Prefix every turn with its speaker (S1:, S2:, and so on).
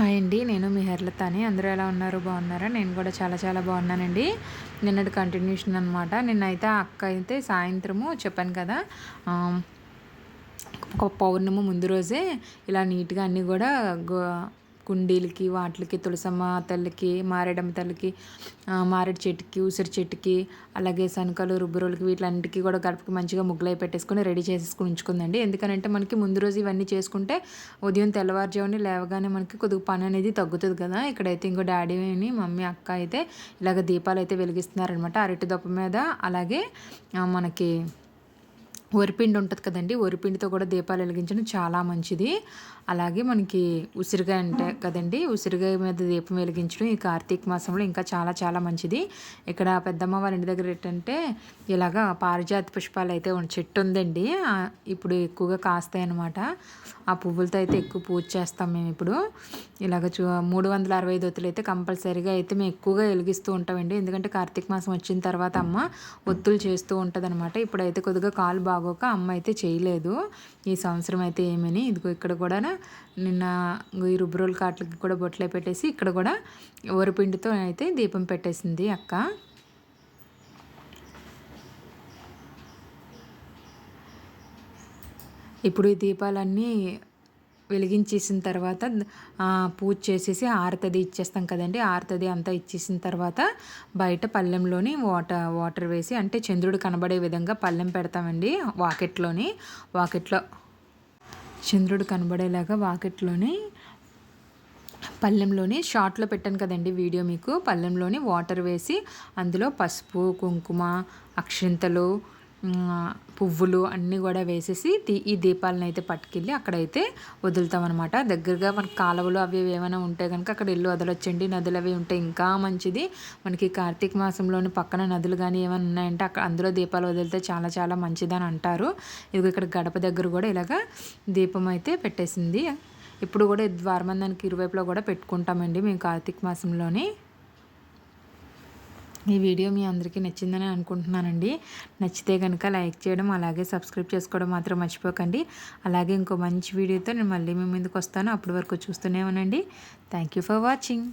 S1: Hi అండి నేను మీ హెర్లతాని. అందరూ ఎలా ఉన్నారు? బాగున్నారా? నేను కూడా చాలా చాలా బాగున్నానండి. నిన్నటి కంటిన్యూషన్ అనమాట నిన్నైతే అక్క అయితే సాయంత్రము చెప్పాను కదా ఒక పౌర్ణమి ముందు రోజే ఇలా నీట్గా అన్నీ కూడా గో కుండీలకి వాటికి తులసమ్మ తల్లికి మారేడమ్మ తల్లికి మారేడు చెట్టుకి ఉసిరి చెట్టుకి అలాగే సనకలు రుబ్బురోలకి వీటిలన్నిటికీ కూడా గడపకి మంచిగా ముగ్గులై పెట్టేసుకొని రెడీ చేసేసుకుని ఉంచుకుందండి. ఎందుకంటే మనకి ముందు రోజు ఇవన్నీ చేసుకుంటే ఉదయం తెల్లవారుజామున లేవగానే మనకి కొద్దిగా పని అనేది తగ్గుతుంది కదా. ఇక్కడైతే ఇంకో డాడీని మమ్మీ అక్క అయితే ఇలాగ దీపాలు అయితే వెలిగిస్తున్నారనమాట అరటి దొప్ప మీద. అలాగే మనకి వరిపిండి ఉంటుంది కదండి వరిపిండితో కూడా దీపాలు వెలిగించడం చాలా మంచిది. అలాగే మనకి ఉసిరిగాయ అంటే కదండి ఉసిరిగాయ మీద దీపం వెలిగించడం ఈ కార్తీక మాసంలో ఇంకా చాలా చాలా మంచిది. ఇక్కడ పెద్దమ్మ వాళ్ళ ఇంటి దగ్గర ఏంటంటే ఇలాగా పారిజాత పుష్పాలు అయితే చెట్టు ఉందండి. ఇప్పుడు ఎక్కువగా కాస్తాయి అనమాట ఆ పువ్వులతో అయితే ఎక్కువ పూజ చేస్తాం మేము ఇప్పుడు. ఇలాగ చూ మూడు వందల అరవై ఐదు ఒత్తులు అయితే కంపల్సరీగా అయితే మేము ఎక్కువగా వెలిగిస్తూ ఉంటామండి. ఎందుకంటే కార్తీక మాసం వచ్చిన తర్వాత అమ్మ ఒత్తులు చేస్తూ ఉంటుంది అనమాట ఇప్పుడైతే కొద్దిగా కాలు బాగోక అమ్మ అయితే చేయలేదు. ఈ సంవత్సరం అయితే ఏమని? ఇదిగో ఇక్కడ కూడా నిన్న ఈ రుబ్రోల్ కాట్లకి కూడా బొట్లే పెట్టేసి ఇక్కడ కూడా వరిపిండితో అయితే దీపం పెట్టేసింది అక్క. ఇప్పుడు ఈ దీపాలన్నీ వెలిగించేసిన తర్వాత పూజ చేసేసి ఆరతది ఇచ్చేస్తాం కదండి. ఆరతది అంతా ఇచ్చేసిన తర్వాత బయట పళ్ళెంలోని వాటర్ వాటర్ వేసి అంటే చంద్రుడు కనబడే విధంగా పళ్ళెం పెడతామండి వాకెట్లోని. వాకెట్లో చంద్రుడు కనబడేలాగా వాకెట్లోని పళ్ళెంలోని షార్ట్లో పెట్టాను కదండి వీడియో మీకు. పళ్ళెంలోని వాటర్ వేసి అందులో పసుపు కుంకుమ అక్షింతలు పువ్వులు అన్నీ కూడా వేసేసి ఈ దీపాలను అయితే పట్టుకెళ్ళి అక్కడైతే వదులుతాం అనమాట దగ్గరగా మనకి కాలువలు అవి ఏమైనా ఉంటే కనుక అక్కడ ఇల్లు వదలొచ్చండి. నదులు అవి ఉంటే ఇంకా మంచిది. మనకి కార్తీక మాసంలోని పక్కన నదులు కానీ ఏమైనా ఉన్నాయంటే అక్కడ అందులో దీపాలు వదిలితే చాలా చాలా మంచిదని అంటారు. ఇది ఇక్కడ గడప దగ్గర కూడా ఇలాగా దీపం అయితే పెట్టేసింది. ఇప్పుడు కూడా ద్వారమందానికి ద్వారబంధానికి ఇరువైపులో కూడా పెట్టుకుంటామండి మేము కార్తీక మాసంలోని. ఈ వీడియో మీ అందరికీ నచ్చిందని అనుకుంటున్నానండి. నచ్చితే కనుక లైక్ చేయడం అలాగే సబ్స్క్రైబ్ చేసుకోవడం మాత్రం మర్చిపోకండి. అలాగే ఇంకో మంచి వీడియోతో నేను మళ్ళీ మీ ముందుకు వస్తాను. అప్పటి వరకు చూస్తూనే ఉండండి. Thank you for watching